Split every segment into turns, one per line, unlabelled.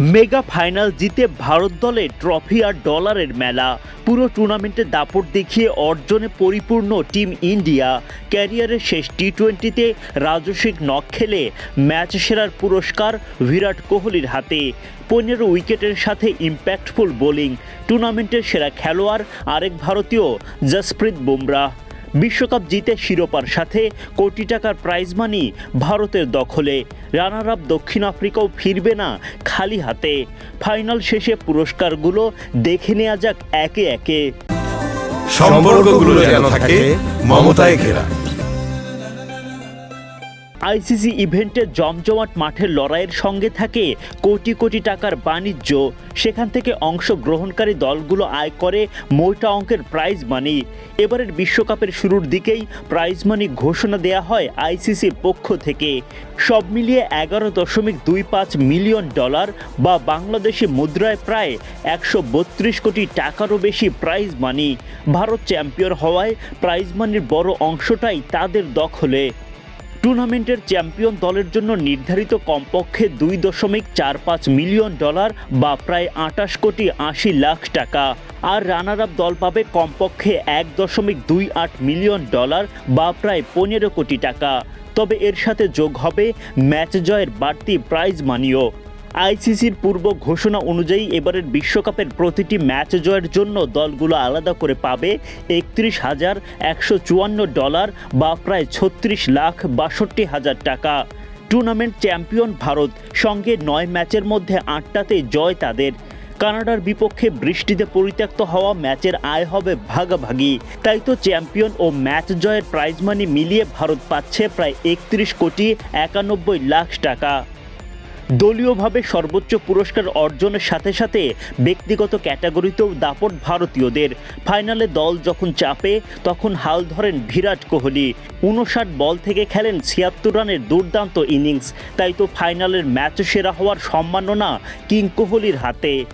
Mega final জিতে ভারত দলে trophy আর ডলারের মেলা। পুরো টুর্নামেন্টে দাপট দেখিয়ে অর্জনে পরিপূর্ণ টিম ইন্ডিয়া। ক্যারিয়ারের শেষ টি টোয়েন্টিতে রাজস্বিক নক খেলে ম্যাচ সেরার পুরস্কার বিরাট কোহলির হাতে। পনেরো উইকেটের সাথে ইম্প্যাক্টফুল বোলিং টুর্নামেন্টের সেরা খেলোয়াড় আরেক ভারতীয়, জসপ্রীত বুমরাহ বিশ্বকাপ জিতে শিরোপার সাথে কোটি টাকার প্রাইজ মানি ভারতের দখলে। রানার আপ দক্ষিণ আফ্রিকাও ফিরবে না খালি হাতে। ফাইনাল শেষে পুরস্কারগুলো দেখে নেওয়া যাক একে একে।
সম্পর্কগুলো যেন থাকে মমতায় ঘেরা।
আইসিসি ইভেন্টে জমজমাট মাঠের লড়াইয়ের সঙ্গে থাকে কোটি কোটি টাকার বাণিজ্য। সেখান থেকে অংশগ্রহণকারী দলগুলো আয় করে মোটা অঙ্কের প্রাইজ মানি এবারের বিশ্বকাপের শুরুর দিকেই প্রাইজ মানি ঘোষণা দেয়া হয় আইসিসির পক্ষ থেকে। সব মিলিয়ে এগারো দশমিক দুই পাঁচ মিলিয়ন ডলার বা বাংলাদেশি মুদ্রায় প্রায় একশো বত্রিশ কোটি টাকারও বেশি প্রাইজ মানি ভারত চ্যাম্পিয়ন হওয়ায় প্রাইজ মানির বড় অংশটাই তাদের দখলে। টুর্নামেন্টের চ্যাম্পিয়ন দলের জন্য নির্ধারিত কমপক্ষে দুই দশমিক চার পাঁচ মিলিয়ন ডলার বা প্রায় আটাশ কোটি আশি লাখ টাকা। আর রানার আপ দল পাবে কমপক্ষে এক দশমিক দুই আট মিলিয়ন ডলার বা প্রায় পনেরো কোটি টাকা। তবে এর সাথে যোগ হবে ম্যাচ জয়ের বাড়তি প্রাইজ মানিও। আইসিসির পূর্ব ঘোষণা অনুযায়ী এবারের বিশ্বকাপের প্রতিটি ম্যাচ জয়ের জন্য দলগুলো আলাদা করে পাবে একত্রিশ হাজার একশো চুয়ান্ন ডলার বা প্রায় ছত্রিশ লাখ বাষট্টি হাজার টাকা। টুর্নামেন্ট চ্যাম্পিয়ন ভারত সঙ্গে নয় ম্যাচের মধ্যে আটটাতে জয় তাদের। কানাডার বিপক্ষে বৃষ্টিতে পরিত্যক্ত হওয়া ম্যাচের আয় হবে ভাগাভাগি। তাই তো চ্যাম্পিয়ন ও ম্যাচ জয়ের প্রাইজ মানি মিলিয়ে ভারত পাচ্ছে প্রায় একত্রিশ কোটি একানব্বই লাখ টাকা। দলীয়ভাবে সর্বোচ্চ পুরস্কার অর্জনের সাথে সাথে ব্যক্তিগত ক্যাটাগরিতেও দাপট ভারতীয়দের। ফাইনালে দল যখন চাপে, তখন হাল ধরেন বিরাট কোহলি। উনষাট বল থেকে খেলেন ছিয়াত্তর রানের দুর্দান্ত ইনিংস। তাই তো ফাইনালের ম্যাচ সেরা হওয়ার সম্মাননা কিং কোহলির হাতে।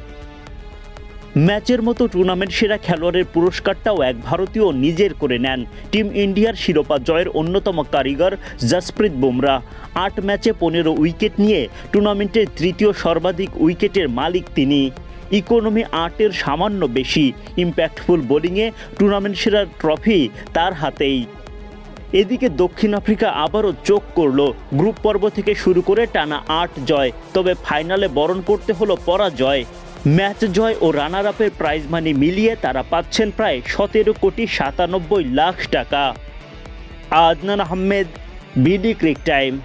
ম্যাচের মতো টুর্নামেন্ট সেরা খেলোয়াড়ের পুরস্কারটাও এক ভারতীয় নিজের করে নেন। টিম ইন্ডিয়ার শিরোপা জয়ের অন্যতম কারিগর জসপ্রীত বুমরা। আট ম্যাচে পনেরো উইকেট নিয়ে টুর্নামেন্টের তৃতীয় সর্বাধিক উইকেটের মালিক তিনি। ইকোনমি আটের সামান্য বেশি ইম্প্যাক্টফুল বোলিংয়ে টুর্নামেন্ট সেরার ট্রফি তার হাতেই। এদিকে দক্ষিণ আফ্রিকা আবারও চোখ করল। গ্রুপ পর্ব থেকে শুরু করে টানা আট জয়, তবে ফাইনালে বরণ করতে হলো পরাজয়। ম্যাচ জয় ও রানার আপের প্রাইজ মানি মিলিয়ে তারা পাচ্ছেন প্রায় সতেরো কোটি সাতানব্বই লাখ টাকা। Adnan Ahmed, BD cric time.